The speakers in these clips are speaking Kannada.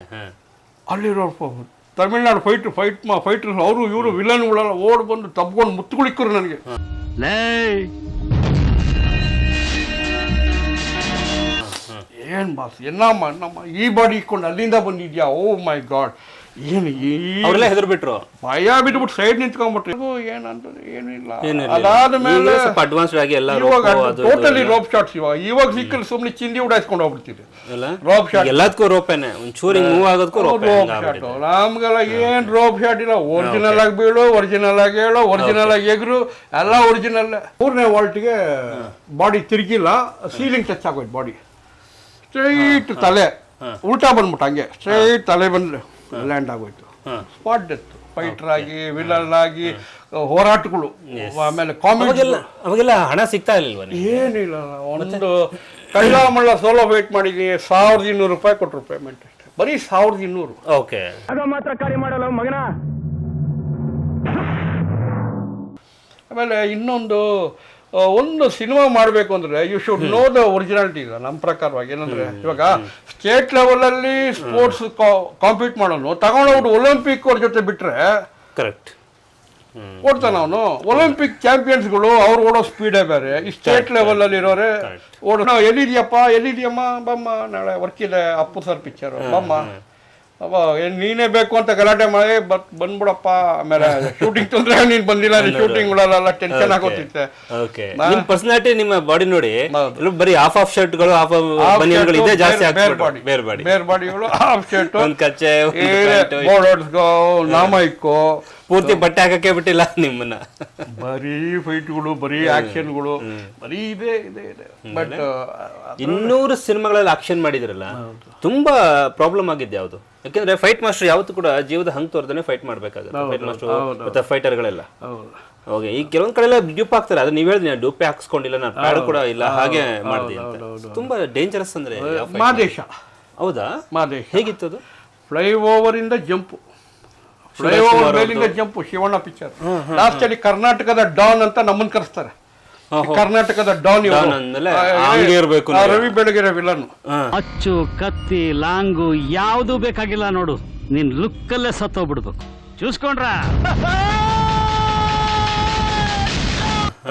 ಹಾಂ ಅಲ್ಲಿರೋ ಪ- ತಮಿಳ್ನಾಡು ಫೈಟ್ ಫೈಟ್ ಮಾ ಫೈಟರ್ಸ್ ಅವರು ಇವರು ವಿಲನ್ಗಳೆಲ್ಲ ಓಡ್ ಬಂದು ತಬ್ಕೊಂಡು ಮುತ್ತುಗಳಿಕ್ಕರು ನನಗೆ ಏನ್ ಬಾಸ್ ಏನಮ್ಮ ನಮ್ಮ ಈ ಬಾಡಿ ಇಟ್ಕೊಂಡು ಅಲ್ಲಿಂದ ಬಂದಿದ್ಯಾ ಓ ಮೈ ಗಾಡ್ ಏನು ಅವರೆಲ್ಲ ಹೆದರು ಬಿಟ್ರು ಭಯ ಬಿಟ್ಬಿಟ್ಟು ಸೈಡ್ ನಿಂತ್ಕೊಂಡ್ಬಿಟ್ರು. ಇದು ಏನಂತ ಏನಿಲ್ಲ. ಇಲ್ಲ ಅದಾದ ಮೇಲೆ ಸ್ವಲ್ಪ ಅಡ್ವಾನ್ಸ್ಡ್ ಆಗಿ ಎಲ್ಲ ಇವಾಗ ಟೋಟಲಿ ರೋಪ್ ಶಾಟ್ಸ್ ಇವಾಗ. ಇವಾಗ ಸಿಕ್ಕಲ್ ಸುಮ್ಮನೆ ಚಿಂದಿ ಉಡಾಯಿಸ್ಕೊಂಡು ಹೋಗ್ಬಿಡ್ತಿದೆ ರೋಪ್ ಶಾಟ್ ಎಲ್ಲದಕ್ಕೂ ರೋಪೇನೆ. ಒಂಚೂರಿ ಮೂವ್ ಆಗೋದಕ್ಕೂ ರೋಪ್ ಶಾಟ್ ನಮ್ಗೆಲ್ಲ ಏನು ರೋಪ್ ಶಾಟ್ ಇಲ್ಲ. ಒರಿಜಿನಲ್ ಆಗಿ ಬೀಳು ಒರಿಜಿನಲ್ ಆಗಿ ಹೇಳು ಒರಿಜಿನಲ್ ಆಗಿ ಎಗ್ರು. ಎಲ್ಲ ಒರಿಜಿನಲ್ ಮೂರನೇ ವಾಲ್ಟ್ಗೆ ಬಾಡಿ ತಿರುಗಿಲ್ಲ. ಸೀಲಿಂಗ್ ಟಚ್ ಆಗೋಯ್ತು ಬಾಡಿ ಸ್ಟ್ರೈಟ್ ತಲೆ. ಉಲ್ಟಾ ಬಂದ್ಬಿಟ್ಟು ಹಂಗೆ. ಸ್ಟ್ರೈಟ್ ತಲೆ ಬಂದು ಲ್ಯಾಂಡ್ ಆಗೋಯ್ತು. ಸ್ಪಾಟ್ ಡೆತ್ ಫೈಟರ್ ಆಗಿ ವಿಲನ್ ಆಗಿ ಹೋರಾಟಗಳು ಆಮೇಲೆ ಕಾಮಿಡಿ ಅವಾಗೆಲ್ಲ ಹಣ ಸಿಗ್ತಾ ಇರ್ಲಿಲ್ವಾ ನಿಮ್ಗೆ? ಏನಿಲ್ಲ ಒಂದು ಕಳ್ಳ ಮಳ್ಳ ಸೋಲೋ ವೇಟ್ ಮಾಡಿದ್ದೀನಿ ಸಾವಿರದ ಇನ್ನೂರು ರೂಪಾಯಿ ಕೊಟ್ಟರು ಪೇಮೆಂಟ್ ಅಷ್ಟೇ ಬರೀ ಸಾವಿರದ ಇನ್ನೂರು. ಓಕೆ. ಆಮೇಲೆ ಇನ್ನೊಂದು ಒಂದು ಸಿನಿಮಾ ಮಾಡಬೇಕು ಅಂದರೆ you should know the originality ಇಲ್ಲ ನಮ್ಮ ಪ್ರಕಾರವಾಗಿ. ಏನಂದ್ರೆ ಇವಾಗ ಸ್ಟೇಟ್ ಲೆವೆಲಲ್ಲಿ ಸ್ಪೋರ್ಟ್ಸ್ ಕಾಂಪೀಟ್ ಮಾಡೋನು ತಗೊಂಡೋಗ್ಬಿಟ್ಟು ಒಲಿಂಪಿಕ್ ಅವ್ರ ಜೊತೆ ಬಿಟ್ಟರೆ ಕರೆಕ್ಟ್ ಓಡ್ತಾನ ಅವನು. ಒಲಿಂಪಿಕ್ ಚಾಂಪಿಯನ್ಸ್ಗಳು ಅವ್ರು ಓಡೋ ಸ್ಪೀಡೇ ಬೇರೆ. ಈ ಸ್ಟೇಟ್ ಲೆವೆಲಲ್ಲಿ ಇರೋರೆ ಓಡೋ ನಾವು ಎಲ್ಲಿದೆಯಮ್ಮ ಬಮ್ಮ ನಾಳೆ ವರ್ಕ್ ಇದೆ ಅಪ್ಪು ಸರ್ ಪಿಕ್ಚರು ಬಮ್ಮ. ಅವ ಏನ್ ನೀನೇ ಬೇಕು ಅಂತ ಗಲಾಟೆ ಮಾಡಿ ಬತ್ ಬಂದ್ಬಿಡಪ್ಪ ಆಮೇಲೆ ಶೂಟಿಂಗ್ ತೊಂದ್ರೆ ನೀನ್ ಬಂದಿಲ್ಲ ಶೂಟಿಂಗ್ ಬಿಡಲ್ಲ ಟೆನ್ಷನ್ ಆಗೋತಿತ್ತೆ. ನಿಮ್ ಪರ್ಸನಾಲಿಟಿ ನಿಮ್ಮ ಬಾಡಿ ನೋಡಿ. ಬರೀ ಹಾಫ್ ಆಫ್ ಶರ್ಟ್ಗಳು ಹಾಫ್ ಬನಿಯನ್ಗಳು ಇದೆ ಜಾಸ್ತಿ ಹಾಕ್ಬಿಟ್ಟು ಬೇರೆ ಬಾಡಿ ಬೇರೆ ಬಾಡಿಗಳು ಹಾಫ್ ಶರ್ಟ್ ಒಂದ್ ಕಚ್ಚೆ ನಾಮ ಇಕ್ಕೋ ಪೂರ್ತಿ ಬಟ್ಟೆ ಹಾಕಕ್ಕೆ ಬಿಟ್ಟಿಲ್ಲ ನಿಮ್ಮನ್ನ. ಬರೀ ಫೈಟ್ಗಳು ಬರೀ ಆಕ್ಷನ್ಗಳು ಬರೀ ಇದೆ ಇದೆ ಇದೆ. ಬಟ್ ಇನ್ನೂರು ಸಿನಿಮಾಗಳಲ್ಲಿ ಆಕ್ಷನ್ ಮಾಡಿದ್ರಲ್ಲ ತುಂಬಾ ಪ್ರಾಬ್ಲಮ್ ಆಗಿದ್ದು ಯಾವುದು. ಯಾಕಂದ್ರೆ ಫೈಟ್ ಮಾಸ್ಟರ್ ಯಾವತ್ತೂ ಕೂಡ ಜೀವದ ಹಂಗ್ ತೋರ್ದನೆ ಫೈಟ್ ಮಾಡ್ಬೇಕಾಗುತ್ತೆ. ಫೈಟ್ ಮಾಸ್ಟರ್ ಮತ್ತೆ ಫೈಟರ್ಗಳೆಲ್ಲ ಗಳೆಲ್ಲ ಓಕೆ ಈ ಕೆಲವೊಂದ್ ಕಡೆ ಎಲ್ಲ ಡ್ಯೂಪ್ ಹಾಕ್ತಾರೆ. ಅದು ನೀವು ಹೇಳಿದ್ರಿ ಡ್ಯೂಪೇ ಹಾಕ್ಸ್ಕೊಂಡಿಲ್ಲ ನಾನು ಪ್ಯಾಡ್ ಕೂಡ ಇಲ್ಲ ಹಾಗೆ ಮಾಡಿದೆ ತುಂಬಾ ಡೇಂಜರಸ್ ಅಂದ್ರೆ ಮಾದೇಶ. ಹೌದಾ? ಮಾದೇಶ. ಹೇಗಿತ್ತು ಅದು? ಫ್ಲೈ ಓವರ್ ಇಂದ ಜಂಪ್. ಫ್ಲೈ ಓವರ್ ಮೇಲಿಂದ ಜಂಪ್ ಶಿವಣ್ಣ ಪಿಕ್ಚರ್. ಲಾಸ್ಟ್ ಅಲ್ಲಿ ಕರ್ನಾಟಕದ ಡಾನ್ ಅಂತ ನಮ್ಮನ್ನ ಕರೆಸ್ತಾರೆ. ಕರ್ನಾಟಕದ ಡಾನ್ ಇರಬೇಕು ರವಿ ಬೆಳಗೆರೆ ವಿಲನ್ ಅಚ್ಚು ಕತ್ತಿ ಲಾಂಗು ಯಾವುದು ಬೇಕಾಗಿಲ್ಲ ನೋಡು. ನಿನ್ ಲುಕ್ಕಲ್ಲೇ ಸತ್ತೋಗ್ಬಿಡ್ಬೇಕು ಚೂಸ್ಕೊಂಡ್ರ?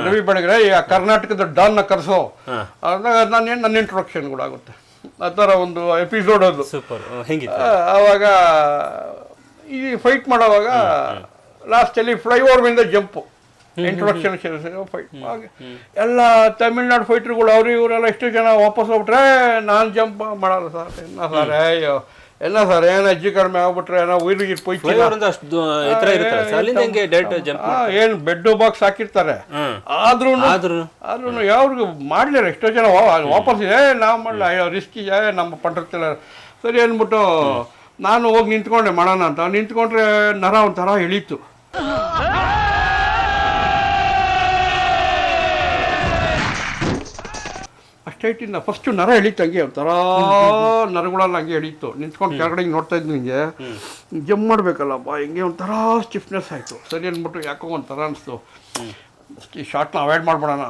ರವಿ ಬೆಳಗೆರೆ ಕರ್ನಾಟಕದ ಡಾನ್ನ ಕರೆಸೋ ನಾನು ನನ್ನ ಇಂಟ್ರೊಡಕ್ಷನ್ ಕೂಡ ಆಗುತ್ತೆ. ಆ ಥರ ಒಂದು ಎಪಿಸೋಡ್ ಅದು. ಸೂಪರ್ ಹೆಂಗಿತ್ತು? ಆ, ಆವಾಗ ಈ ಫೈಟ್ ಮಾಡೋವಾಗ ಲಾಸ್ಟಲ್ಲಿ ಫ್ಲೈಓವರ್ನಿಂದ ಜಂಪು ಇಂಟ್ರೊಡಕ್ಷನ್ ಫೈಟ್ ಹಾಗೆ ಎಲ್ಲ ತಮಿಳ್ನಾಡು ಫೈಟ್ರುಗಳು ಅವರು ಇವರೆಲ್ಲ ಎಷ್ಟು ಜನ ವಾಪಸ್ ಹೋಗ್ಬಿಟ್ರೆ ನಾನು ಜಂಪ್ ಮಾಡಲ್ಲ ಸರ್ ಎಲ್ಲ ಸರ್ ಅಯ್ಯೋ. ಎಲ್ಲ ಸರ್ ಏನು ಅಜ್ಜಿ ಕಡಿಮೆ ಆಗ್ಬಿಟ್ರೆ ಏನೋ ಉಯಿರ್ಗಿ ಏನು ಬೆಡ್ ಬಾಕ್ಸ್ ಹಾಕಿರ್ತಾರೆ. ಆದ್ರೂ ಆದ್ರೂ ಯಾವ್ರಿಗೂ ಮಾಡ್ಲಿಲ್ಲ ಎಷ್ಟೋ ಜನ ವಾಪಸ್ ಇದೆ ನಾವು ಮಾಡಲ್ಲ ಅಯ್ಯೋ ರಿಸ್ಕ್ ಇದೆ ನಮ್ಮ ಪಂಡ್ರತಿಲ್ಲ ಸರಿ ಅಂದ್ಬಿಟ್ಟು ನಾನು ಹೋಗಿ ನಿಂತ್ಕೊಂಡೆ ಮಾಡೋಣ ಅಂತ. ನಿಂತ್ಕೊಂಡ್ರೆ ನರ ಒಂಥರ ಎಳೀತು ಇಟ್ಟಿಂದ ಫಸ್ಟ್ ನರ ಎಳೀತು ಹಂಗೆ ಒಂಥರ ನರಗಳೆಲ್ಲ ಹಂಗೆ ಎಳೀತು ನಿಂತ್ಕೊಂಡು ಕೆಳಗಡೆ ಹಿಂಗೆ ನೋಡ್ತಾ ಇದ್ದು ಹಿಂಗೆ. ಜಮ್ ಮಾಡಬೇಕಲ್ಲಪ್ಪ ಹಿಂಗೆ ಒಂಥರ ಸ್ಟಿಫ್ನೆಸ್ ಆಯಿತು. ಸರಿ ಅಂದ್ಬಿಟ್ಟು ಯಾಕೋ ಒಂಥರ ಅನಿಸ್ತು. ಈ ಶಾರ್ಟ್ನ ಅವಾಯ್ಡ್ ಮಾಡ್ಬಿಡೋಣ.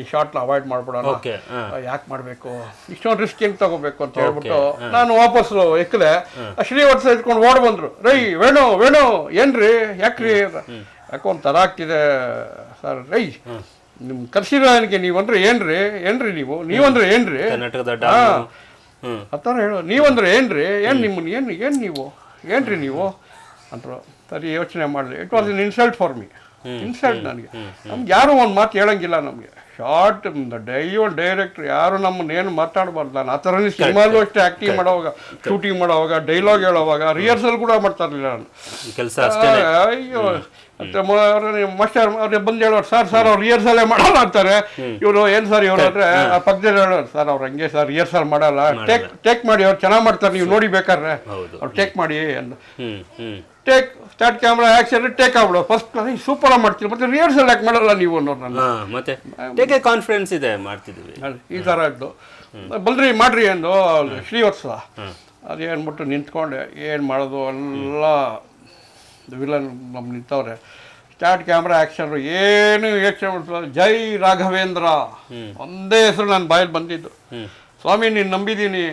ಈ ಶಾರ್ಟ್ನ ಅವಾಯ್ಡ್ ಮಾಡ್ಬಿಡೋಣ. ಯಾಕೆ ಮಾಡಬೇಕು? ಇಷ್ಟೊಂದು ರಿಸ್ಕ್ ಹೆಂಗೆ ತಗೋಬೇಕು ಅಂತ ಹೇಳ್ಬಿಟ್ಟು ನಾನು ವಾಪಸ್ ಎಕ್ಕಲೆ ಶ್ರೀವತ್ಸ ಇಟ್ಕೊಂಡು ಓಡ್ ಬಂದರು. ರೈ ವೇಣು ವೇಣು ಏನ್ರಿ? ಯಾಕ್ರಿ? ಯಾಕೋ ಒಂಥರ ಆಗ್ತಿದೆ ಸರ್. ರೈ ನಿಮ್ಮ ಕರ್ಸಿರೋ ನನಗೆ ನೀವಂದ್ರೆ ಏನ್ರಿ? ಏನ್ರಿ ನೀವು? ನೀವಂದ್ರೆ ಏನ್ರಿ? ಆ ಥರ ಹೇಳು. ನೀವಂದ್ರೆ ಏನ್ರಿ? ಏನು ನಿಮ್ಮನ್ನ ಏನು ಏನು ನೀವು? ಏನ್ರಿ ನೀವು? ಅಂತರು ಸರಿ ಯೋಚನೆ ಮಾಡಿದೆ. It was in insult for me insult ನನಗೆ ನಮ್ಗೆ. ಯಾರು ಒಂದು ಮಾತು ಹೇಳಂಗಿಲ್ಲ ನಮಗೆ. ಶಾರ್ಟ್ ಡೈಯೋ ಡೈರೆಕ್ಟ್ರ್ ಯಾರು ನಮ್ಮನ್ನ ಏನು ಮಾತಾಡಬಾರ್ದು. ನಾನು ಆ ಥರನೇ ಸಿನಿಮಾಲು ಅಷ್ಟೇ ಆ್ಯಕ್ಟಿಂಗ್ ಮಾಡೋವಾಗ ಶೂಟಿಂಗ್ ಮಾಡೋವಾಗ ಡೈಲಾಗ್ ಹೇಳೋವಾಗ ರಿಹರ್ಸಲ್ ಕೂಡ ಮಾಡ್ತಾ ಇರಲಿಲ್ಲ ನಾನು ಅಯ್ಯೋ. ಮತ್ತೆ ಮಾಸ್ಟರ್ ಅವ್ರಿಗೆ ಬಂದು ಹೇಳೋರು ಸರ್ ಸರ್ ಅವ್ರು ರಿಹರ್ಸಲೇ ಮಾಡಲ್ಲ ಅಂತಾರೆ. ಇವರು ಏನು ಸರ್ ಇವ್ರು ಅಂದ್ರೆ ಪಕ್ಕದಲ್ಲಿ ಹೇಳೋರು ಸರ್ ಅವ್ರು ಹಂಗೆ ಸರ್ ರಿಹರ್ಸಲ್ ಮಾಡಲ್ಲ. ಟೇಕ್ ಟೇಕ್ ಮಾಡಿ ಅವ್ರು ಚೆನ್ನಾಗಿ ಮಾಡ್ತಾರೆ ನೀವು ನೋಡಿ ಬೇಕಾದ್ರೆ. ಅವ್ರು ಟೇಕ್ ಮಾಡಿ ಅಂತ. Take start camera action take ಆಗ್ಬಿಡು. First class super ಆಗಿ ಮಾಡ್ತೀರಿ. ಮತ್ತೆ ರಿಹರ್ಸಲ್ ಯಾಕೆ ಮಾಡಲ್ಲ ನೀವು ಅನ್ನೋರು ನನ್ನ. ಮತ್ತೆ ಟೇಕ್ ಕಾನ್ಫಿಡೆನ್ಸ್ ಇದೆ ಮಾಡ್ತಿದ್ವಿ ಈ ಥರ ಇದ್ದು. ಬಲ್ರಿ ಮಾಡ್ರಿ ಎಂದು ಶ್ರೀವತ್ಸ. ಅದೇನ್ಬಿಟ್ಟು ನಿಂತ್ಕೊಂಡೆ ಏನು ಮಾಡೋದು ಎಲ್ಲ ವಿಲನ್ ನಮ್ಮ ನಿಂತವ್ರೆ ಸ್ಟಾರ್ಟ್ ಕ್ಯಾಮ್ರಾ ಆ್ಯಕ್ಷನ್ ಏನು ಯೋಚನೆ ಮಾಡ್ತಾರೆ ಜೈ ರಾಘವೇಂದ್ರ. ಒಂದೇ ಹೆಸರು ನನ್ನ ಬಾಯಲ್ಲಿ ಬಂದಿದ್ದು. ಸ್ವಾಮಿ ನೀನು ನಂಬಿದ್ದೀನಿ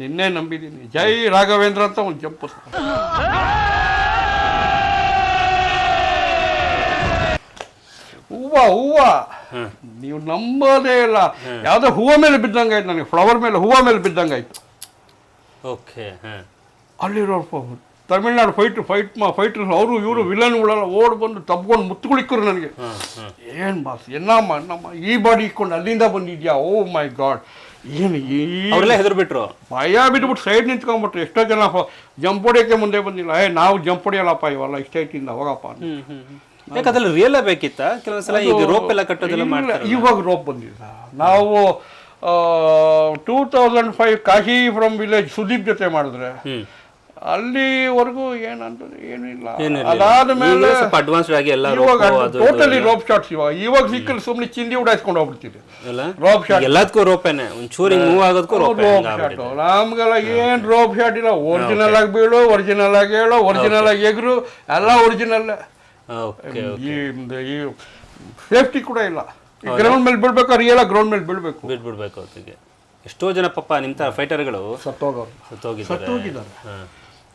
ನಿನ್ನೆ ನಂಬಿದ್ದೀನಿ ಜೈ ರಾಘವೇಂದ್ರ ಅಂತ ಒಂದು ಜಂಪು ಹೂವ ಹೂವ. ನೀವು ನಂಬೋದೇ ಇಲ್ಲ. ಯಾವುದೋ ಹೂವ ಮೇಲೆ ಬಿದ್ದಂಗಾಯ್ತು ನನಗೆ. ಫ್ಲವರ್ ಮೇಲೆ ಹೂವ ಮೇಲೆ ಬಿದ್ದಂಗಾಯ್ತು ಓಕೆ ಹಾಂ ಅಲ್ಲಿರೋ ತಮಿಳ್ನಾಡು ಫೈಟ್ ಫೈಟ್ ಮಾ ಫೈಟರ್ಸ್ ಅವರು ಇವರು ವಿಲನ್ಗಳೆಲ್ಲ ಓಡ್ ಬಂದು ತಬ್ಕೊಂಡು ಮುತ್ತುಗಳಿಕ್ಕರು ನನಗೆ. ಏನು ಬಾಸ್ ಏನಮ್ಮ ನಮ್ಮ ಈ ಬಾಡಿ ಇಟ್ಕೊಂಡು ಅಲ್ಲಿಂದ ಬಂದಿದ್ಯಾ? Oh my god. ಏನು ಅವರೆಲ್ಲ ಹೆದರು ಬಿಟ್ರು ಭಯ ಬಿಟ್ಬಿಟ್ಟು ಸೈಡ್ ನಿಂತ್ಕೊಂಡ್ಬಿಟ್ರು ಎಷ್ಟೋ ಜನ ಜಂಪ್ ಹೊಡಿಯೋಕ್ಕೆ ಮುಂದೆ ಬಂದಿಲ್ಲ. ಏ ನಾವು ಜಂಪ್ ಹೊಡಿಯಲ್ಲಪ್ಪ ಇವೆಲ್ಲ ಇಷ್ಟೈತಿಂದ ಹೋಗಪ್ಪ ಯಾಕಂದ್ರೆ ರಿಯಲ್ ಬೇಕಿತ್ತ? ಕೆಲವೊಂದು ಸಲ ಈಗ ರೋಪ್ ಎಲ್ಲ ಕಟ್ಟೋದೆಲ್ಲ ಮಾಡ್ತಾರೆ ಇವಾಗ ರೋಪ್ ಬಂದಿಲ್ಲ. ನಾವು two thousand five Kashi from village Sudeep ಜೊತೆ ಮಾಡಿದ್ರೆ ಅಲ್ಲಿವರೆಗೂ ಏನಂತ ಏನಿಲ್ಲ. ಅದಾದ ಮೇಲೆ ಅಡ್ವಾನ್ಸ್ಡ್ ಆಗಿ ಎಲ್ಲ ಇವಾಗ ಟೋಟಲಿ ರೋಪ್ ಶಾಟ್ಸ್ ಇವಾಗ. ಇವಾಗ ಸಿಕ್ಕಲ್ ಸುಮ್ಮನೆ ಚಿಂದಿ ಉಡಾಯಿಸ್ಕೊಂಡು ಹೋಗ್ಬಿಡ್ತೀವಿ ರೋಪ್ ಶಾಟ್ ಎಲ್ಲದಕ್ಕೂ ರೋಪೇನೆ ಒಂಚೂರಿ ಮೂವ್ ಆಗೋದಕ್ಕೂ ರೋಪೆ ಶಾಟ್ ನಮ್ಗೆಲ್ಲ ಏನ್ ರೋಪ್ ಶಾಟ್ ಇಲ್ಲ. ಒರಿಜಿನಲ್ ಆಗಿ ಬೀಳು ಒರಿಜಿನಲ್ ಆಗಿ ಹೇಳು ಒರಿಜಿನಲ್ ಆಗಿ ಎಗರು ಎಲ್ಲ ಒರಿಜಿನಲ್ ಈ ಸೇಫ್ಟಿ ಕೂಡ ಇಲ್ಲ. ಗ್ರೌಂಡ್ ಮೇಲೆ ಬೀಳ್ಬೇಕು? ರಿಯಲ್ ಗ್ರೌಂಡ್ ಮೇಲೆ ಬಿಡ್ಬೇಕು ಬಿಡ್ಬಿಡ್ಬೇಕು ಹೊತ್ತಿಗೆ ಎಷ್ಟೋ ಜನ ಪಾಪ ನಿಮ್ಮ ತರ ಫೈಟರ್ಗಳು ಸತ್ತೋಗ ಸತ್ತೋಗಿದ್ದಾರೆ.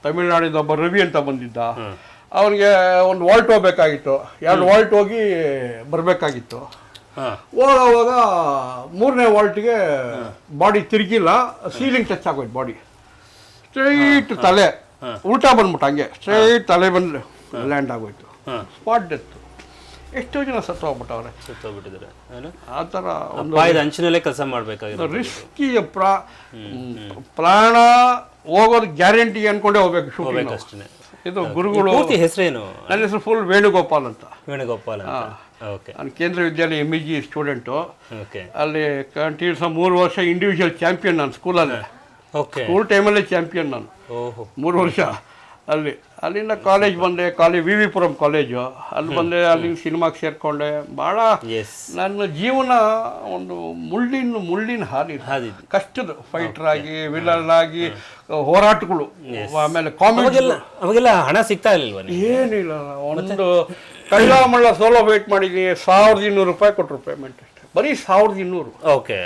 ತಮಿಳ್ನಾಡಿಂದ ಒಬ್ಬ ರವಿ ಅಂತ ಬಂದಿದ್ದ. ಅವನಿಗೆ ಒಂದು ವಾಲ್ಟ್ ಹೋಗ್ಬೇಕಾಗಿತ್ತು. ಎರಡು ವಾಲ್ಟ್ ಹೋಗಿ ಬರಬೇಕಾಗಿತ್ತು. ಹೋಗೋವಾಗ ಮೂರನೇ ವಾಲ್ಟ್ಗೆ ಬಾಡಿ ತಿರುಗಿಲ್ಲ ಸೀಲಿಂಗ್ ಟಚ್ ಆಗೋಯ್ತು ಬಾಡಿ. ಸ್ಟ್ರೈಟ್ ತಲೆ. ಉಲ್ಟಾ ಬಂದ್ಬಿಟ್ಟು ಹಂಗೆ. ಸ್ಟ್ರೈಟ್ ತಲೆ ಬಂದು ಲ್ಯಾಂಡ್ ಆಗೋಯ್ತು. Spot death. ಎಷ್ಟೋ ಜನ ಸತ್ತೋಗ್ಬಿಟ್ಟವ್ರೆ? ಸತ್ತೋಗ್ಬಿಟ್ಟಿದ್ದಾರೆ. ಆ ಥರ ಒಂದು ಅಪಾಯದ ಅಂಚಿನಲ್ಲೇ ಕೆಲಸ ಮಾಡಬೇಕಾಗಿದೆ ರಿಸ್ಕಿ ಪ್ರಾ ಪ್ರಾಣ ಹೋಗೋದು ಗ್ಯಾರಂಟಿ ಅನ್ಕೊಂಡೇ ಹೋಗ್ಬೇಕು ಶೂಟಿಂಗ್ ಅಷ್ಟೇ ಇದು ಗುರುಗಳು ಪೂರ್ತಿ ಹೆಸರೇನು? ನನ್ನ ಹೆಸರು ಫುಲ್ ವೇಣುಗೋಪಾಲ್ ಅಂತ. ವೇಣುಗೋಪಾಲ್ ಅಂತ? ಓಕೆ. ನಾನು Kendriya Vidyalaya M E G student okay. ಅಲ್ಲಿ ಕಂಟಿನ್ಯೂಸ್ ಮೂರು ವರ್ಷ ಇಂಡಿವಿಜುವಲ್ ಚಾಂಪಿಯನ್ ನಾನು ಸ್ಕೂಲಲ್ಲೇ ಓಕೆ. ಸ್ಕೂಲ್ ಟೈಮಲ್ಲೇ ಚಾಂಪಿಯನ್ ನಾನು. ಓಹೋ. ಮೂರು ವರ್ಷ. ಅಲ್ಲಿ ಅಲ್ಲಿಂದ ಕಾಲೇಜ್ ಬಂದೆ college V V Puram college ಅಲ್ಲಿ ಬಂದೆ ಅಲ್ಲಿ ಸಿನಿಮಾಗೆ ಸೇರಿಕೊಂಡೆ. ಭಾಳ ಎಸ್ ನನ್ನ ಜೀವನ ಒಂದು ಮುಳ್ಳಿನ ಮುಳ್ಳಿನ ಹಾದಿ ಹಾದಿ ಕಷ್ಟದ ಫೈಟರ್ ಆಗಿ ವಿಲನ್ ಆಗಿ ಹೋರಾಟಗಳು ಆಮೇಲೆ ಕಾಮಿಡಿ ಅವಾಗೆಲ್ಲ ಹಣ ಸಿಗ್ತಾ ಇರಲಿಲ್ಲ ನಿಮ್ಗೆ? ಏನಿಲ್ಲ ಒಂದು ಕಳ್ಳ ಮಳ್ಳ ಸೋಲೋ ವೇಟ್ ಮಾಡಿದ್ದೀನಿ ಸಾವಿರದ ಇನ್ನೂರು ರೂಪಾಯಿ ಕೊಟ್ಟರು ಪೇಮೆಂಟ್ ಅಷ್ಟೇ. ಬರೀ ಸಾವಿರದ ಇನ್ನೂರು. ಓಕೆ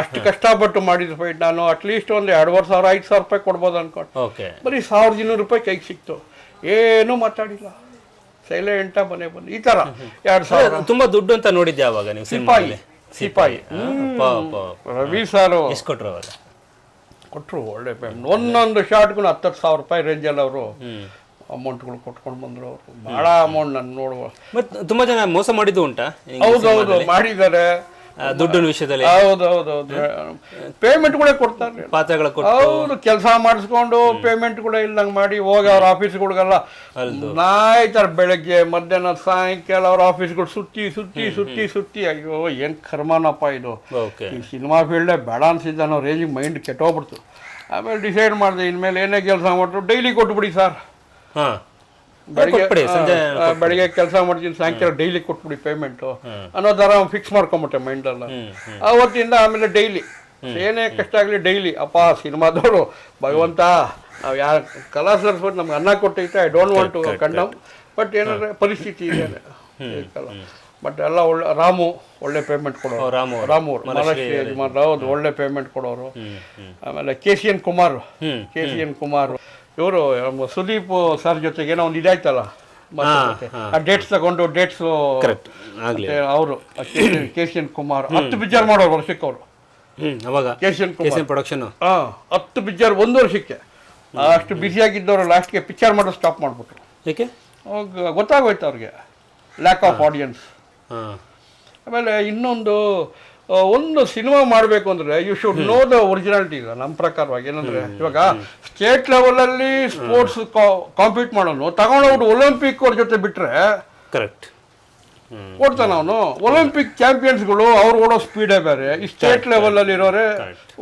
ಅಷ್ಟು ಕಷ್ಟಪಟ್ಟು ಮಾಡಿದ ಫೈಟ್ ನಾನು ಅಟ್ಲೀಸ್ಟ್ ಒಂದು ಎರಡುವರೆ ಸಾವಿರ ಐದು ಸಾವಿರ ರೂಪಾಯಿ ಕೊಡ್ಬೋದು ಅನ್ಕೊಂಡು. ಓಕೆ ಬರೀ ಸಾವಿರದ ಇನ್ನೂರು ರೂಪಾಯಿ ಕೈಗೆ ಸಿಕ್ತು. ಏನೂ ಮಾತಾಡಿಲ್ಲ. ಸೈಲೆಂಟ ಮನೆ ಬಂದು. ಈ ಥರ ಎರಡು ಸಾವಿರ. ತುಂಬಾ ದುಡ್ಡು ಅಂತ ನೋಡಿದ್ದೆ ಅವಾಗ ನೀವು ಸಿಪಾಯಿ. ಸಿಪಾಯಿ. ರವಿ ಸಾರು. ಎಷ್ಟು ಕೊಟ್ಟರು ಅವಾಗ? ಕೊಟ್ಟರು ಒಳ್ಳೆ ಪೇಮೆಂಟ್ ಒಂದೊಂದು ಶಾರ್ಟ್ಗೂ ಹತ್ತತ್ತು ಸಾವಿರ ರೂಪಾಯಿ ರೇಂಜಲ್ಲಿ ಅವರು ಅಮೌಂಟ್ಗಳು ಕೊಟ್ಕೊಂಡು ಬಂದರು ಅವರು. ಭಾಳ ಅಮೌಂಟ್ ನಾನು ನೋಡುವ. ಮತ್ತು ತುಂಬಾ ಜನ ಮೋಸ ಮಾಡಿದ್ದು ಉಂಟಾ? ಹೌದೌದು ಹೌದು ಹೌದು ಸಿನಿಮಾದಲ್ಲಿ? ಮಾಡಿದ್ದಾರೆ. ದುಡ್ಡಿನ ವಿಷಯದಲ್ಲಿ. ಹೌದು ಹೌದು ಹೌದು. ಪೇಮೆಂಟ್ಗಳೇ ಕೊಡ್ತಾರೆ. ಪಾತ್ರಗಳ ಕೊಟ್ಟು. ಹೌದು ಕೆಲಸ ಮಾಡಿಸ್ಕೊಂಡು ಪೇಮೆಂಟ್ ಕೂಡ ಇಲ್ದಂಗೆ ಮಾಡಿ ಹೋಗಿ ಅವ್ರ ಆಫೀಸ್ಗಳಿಗೆಲ್ಲ ನಾಯ್ತಾರೆ ಬೆಳಗ್ಗೆ ಮಧ್ಯಾಹ್ನ ಸಾಯಂಕಾಲ ಅವ್ರ ಆಫೀಸ್ಗಳು ಸುತ್ತಿ ಸುತ್ತಿ ಸುತ್ತಿ ಸುತ್ತಿ. ಅಯ್ಯೋ ಏನು ಕರ್ಮನಪ್ಪ ಇದು. ಈ ಸಿನಿಮಾ ಫೀಲ್ಡೇ ಬೇಡ ಅನ್ಸಿದ್ದ ಅನ್ನೋ ರೇಂಜಿಗೆ ಮೈಂಡ್ ಕೆಟ್ಟೋಗ್ಬಿಡ್ತು. ಆಮೇಲೆ ಡಿಸೈಡ್ ಮಾಡಿದೆ ಇನ್ಮೇಲೆ ಏನೇ ಕೆಲಸ ಮಾಡ್ತು ಡೈಲಿ ಕೊಟ್ಬಿಡಿ ಸರ್. ಹಾ. ಬೆಳಿಗ್ಗೆ ಬೆಳಿಗ್ಗೆ ಕೆಲಸ ಮಾಡ್ತೀನಿ ಸಾಯಂಕಾಲ ಡೈಲಿ ಕೊಟ್ಬಿಡಿ ಪೇಮೆಂಟು ಅನ್ನೋ ಥರ ಫಿಕ್ಸ್ ಮಾಡ್ಕೊಂಬಿಟ್ಟೆ ಮೈಂಡಲ್ಲ ಅವತ್ತಿಂದ ಆಮೇಲೆ ಡೈಲಿ ಏನೇ ಕಷ್ಟ ಆಗಲಿ ಡೈಲಿ ಅಪ್ಪ ಸಿನಿಮಾದವರು ಭಗವಂತ ನಾವು ಯಾರು ಕಲಾ ಸರಸ್ವತಿ ನಮ್ಗೆ ಅನ್ನ ಕೊಟ್ಟೈತೆ I don't want to condemn but ಏನಂದ್ರೆ ಪರಿಸ್ಥಿತಿ ಇದೆ. ಬಟ್ ಎಲ್ಲ ಒಳ್ಳೆ ರಾಮು ಒಳ್ಳೆ ಪೇಮೆಂಟ್ ಕೊಡೋರು. ರಾಮು. ರಾಮು ಅವ್ರು ಮಹಾರಾಷ್ಟ್ರ ಯಜಮಾನ್ರು ಒಳ್ಳೆ ಪೇಮೆಂಟ್ ಕೊಡೋರು. ಆಮೇಲೆ K C N Kumar. K C N Kumar. ಇವರು ಸುದೀಪ್ ಸರ್ ಜೊತೆಗೆ ಏನೋ ಒಂದು ಇದಾಯ್ತಲ್ಲ. ಆ ಡೇಟ್ಸ್ ತಗೊಂಡು ಡೇಟ್ಸ್ ಅವರು ಕೆ ಸಿ ಎನ್ ಕುಮಾರ್ ಹತ್ತು ಪಿಕ್ಚರ್ ಮಾಡೋರು ವರ್ಷಕ್ಕೆ ಅವರು. ಹ್ಮ್ ಅವಾಗ K C N Kumar. Production ಹಾ ಹತ್ತು ಪಿಕ್ಚರ್ ಒಂದು ವರ್ಷಕ್ಕೆ. ಅಷ್ಟು ಬ್ಯುಸಿಯಾಗಿದ್ದವರು ಲಾಸ್ಟ್ಗೆ ಪಿಕ್ಚರ್ ಮಾಡೋದು ಸ್ಟಾಪ್ ಮಾಡಿಬಿಟ್ರು. ಏಕೆ? ಗೊತ್ತಾಗೋಯ್ತು ಅವ್ರಿಗೆ. ಲ್ಯಾಕ್ ಆಫ್ ಆಡಿಯನ್ಸ್ ಆಮೇಲೆ ಇನ್ನೊಂದು ಒಂದು ಸಿನಿಮಾ ಮಾಡಬೇಕು ಅಂದರೆ you should know the originality ಇಲ್ಲ ನಮ್ಮ ಪ್ರಕಾರವಾಗಿ. ಏನಂದ್ರೆ ಇವಾಗ ಸ್ಟೇಟ್ ಲೆವೆಲಲ್ಲಿ ಸ್ಪೋರ್ಟ್ಸ್ ಕಾಂಪೀಟ್ ಮಾಡೋನು ತಗೊಂಡೋಗ್ಬಿಟ್ಟು ಒಲಿಂಪಿಕ್ ಅವ್ರ ಜೊತೆ ಬಿಟ್ಟರೆ ಕರೆಕ್ಟ್ ಓಡ್ತಾನ ಅವನು. ಒಲಿಂಪಿಕ್ ಚಾಂಪಿಯನ್ಸ್ಗಳು ಅವ್ರು ಓಡೋ ಸ್ಪೀಡೇ ಬೇರೆ. ಈ ಸ್ಟೇಟ್ ಲೆವೆಲಲ್ಲಿ ಇರೋರೆ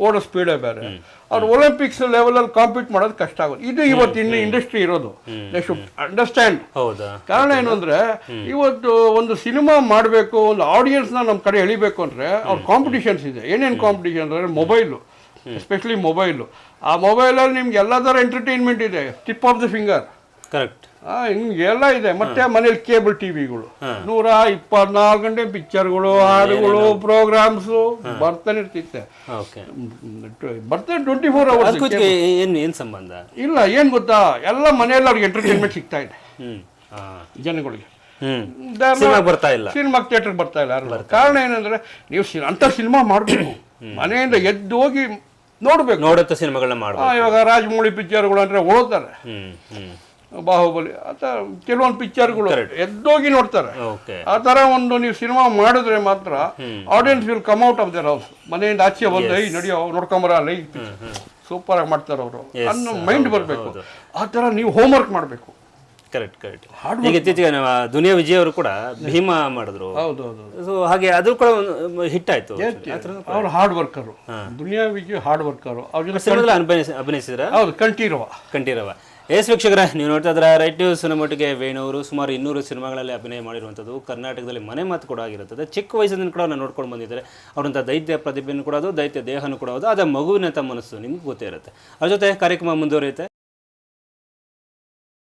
ಓಡೋ ಸ್ಪೀಡೇ ಬೇರೆ. ಅವ್ರು ಒಲಿಂಪಿಕ್ಸ್ ಲೆವೆಲಲ್ಲಿ ಕಾಂಪೀಟ್ ಮಾಡೋದು ಕಷ್ಟ ಆಗುತ್ತೆ ಇದು ಇವತ್ತು ಇನ್ನು ಇಂಡಸ್ಟ್ರಿ ಇರೋದು. ಅಂಡರ್ಸ್ಟ್ಯಾಂಡ್ ಹೌದಾ? ಕಾರಣ ಏನು ಅಂದ್ರೆ ಇವತ್ತು ಒಂದು ಸಿನಿಮಾ ಮಾಡಬೇಕು ಒಂದು ಆಡಿಯನ್ಸ್ನ ನಮ್ಮ ಕಡೆ ಎಳಿಬೇಕು ಅಂದ್ರೆ ಅವ್ರ ಕಾಂಪಿಟಿಷನ್ಸ್ ಇದೆ. ಏನೇನು ಕಾಂಪಿಟಿಷನ್ ಅಂದರೆ ಮೊಬೈಲು ಎಸ್ಪೆಷಲಿ ಮೊಬೈಲು ಆ ಮೊಬೈಲಲ್ಲಿ ನಿಮ್ಗೆ ಎಲ್ಲ ಥರ ಎಂಟರ್ಟೈನ್ಮೆಂಟ್ ಇದೆ. Tip of the finger correct ಹಿಂಗೆಲ್ಲ ಇದೆ. ಮತ್ತೆ ಮನೇಲಿ ಕೇಬಲ್ ಟಿವಿಗಳು. ನೂರ ಇಪ್ಪತ್ನಾಲ್ಕು ಗಂಟೆ ಪಿಕ್ಚರ್ಗಳು ಹಾಡುಗಳು ಪ್ರೋಗ್ರಾಮ್ಸ್ ಬರ್ತಾನೆ ಇರ್ತಿತ್ತೆ. ಬರ್ತಾನೆ ಟ್ವೆಂಟಿ ಫೋರ್ ಅವರ್ಸ್ ಏನು ಏನು ಸಂಬಂಧ? ಇಲ್ಲ ಏನ್ ಗೊತ್ತಾ? ಎಲ್ಲ ಮನೆಯಲ್ಲಿ ಅವ್ರಿಗೆ ಎಂಟರ್ಟೈನ್ಮೆಂಟ್ ಸಿಗ್ತಾ ಇದೆ. ಜನಗಳಿಗೆ. ಬರ್ತಾ ಇಲ್ಲ. ಸಿನಿಮಾ ಥಿಯೇಟರ್ ಬರ್ತಾ ಇಲ್ಲ. ಕಾರಣ ಏನಂದ್ರೆ ನೀವು ಅಂತ ಸಿನಿಮಾ ಮಾಡಬೇಕು. ಮನೆಯಿಂದ ಎದ್ದು ಹೋಗಿ ನೋಡ್ಬೇಕು. ನೋಡುತ್ತ ಸಿನಿಮಾಗಳನ್ನ ಮಾಡ್ಬೋದು ಇವಾಗ ರಾಜಮೌಳಿ ಪಿಕ್ಚರ್ಗಳು ಅಂದ್ರೆ ಓದ್ತಾರೆ. ಹ್ಮ್ ಆ ಬಾಹುಬಲಿ ಅಥವಾ ಕೆಲವೊಂದು ಪಿಕ್ಚರ್ಗಳು ಎದ್ದೋಗಿ ನೋಡ್ತಾರೆ. ಆ ಥರ ಒಂದು ನೀವು ಸಿನಿಮಾ ಮಾಡಿದ್ರೆ ಮಾತ್ರ audience will come out of their house ಮನೆಯಿಂದ ಆಚೆ ಬಂದು ಐ ನಡಿಯೋ ನೋಡ್ಕೊಂಬರ ಲೈ. ಸೂಪರ್ ಆಗಿ ಮಾಡ್ತಾರೆ ಅವರು. ಅನ್ನೋ ಮೈಂಡ್ ಬರಬೇಕು. ಆ ಥರ ನೀವು ಹೋಮ್ವರ್ಕ್ ಮಾಡಬೇಕು. ಕರೆಕ್ಟ್ ಕರೆಕ್ಟ್ ಈಗ ಇತ್ತೀಚೆಗೆ ದುನಿಯಾ ವಿಜಯ್ ಅವರು ಕೂಡ ಭೀಮಾ ಮಾಡಿದ್ರು. ಹೌದು ಹೌದು ಸೊ ಹಾಗೆ ಅದು ಕೂಡ ಹಿಟ್ ಆಯ್ತು. ಅವ್ರು hard worker Duniya Vijay hard worker ಅವ್ರ ಜೊತೆ ಅಭಿನಯಿಸಿದ್ರ? ಹೌದು ಕಂಠೀರವ. ಕಂಠೀರವ. ಎಸ್ ವೀಕ್ಷಕರೇ, ನೀವು ನೋಡ್ತಾ ಇದ್ರೆ ರೈಟ್ ನ್ಯೂಸ್ ಸಿನಿಮಾಟಿಗೆ ವೇಣುವರು ಸುಮಾರು ಇನ್ನೂರು ಸಿನಿಮಾಗಳಲ್ಲಿ ಅಭಿನಯ ಮಾಡಿರುವಂಥದ್ದು. ಕರ್ನಾಟಕದಲ್ಲಿ ಮನೆ ಮಾತು ಕೂಡ ಆಗಿರುತ್ತದೆ. ಚಿಕ್ಕ ವಯಸ್ಸಿನಿಂದ ಕೂಡ ನಾನು ನೋಡ್ಕೊಂಡು ಬಂದಿದ್ದಾರೆ. ಅವರಂಥ ದೈತ್ಯ ಪ್ರತಿಭೆಯನ್ನು ಅದು ದೈತ್ಯ ದೇಹನೂ ಕೂಡ ಅದು ಅದೇ ಮಗುವಿನಂಥ ಮನಸ್ಸು ನಿಮ್ಗೆ ಗೊತ್ತೇ ಇರುತ್ತೆ. ಅವ್ರ ಜೊತೆ ಕಾರ್ಯಕ್ರಮ ಮುಂದುವರಿಯುತ್ತೆ.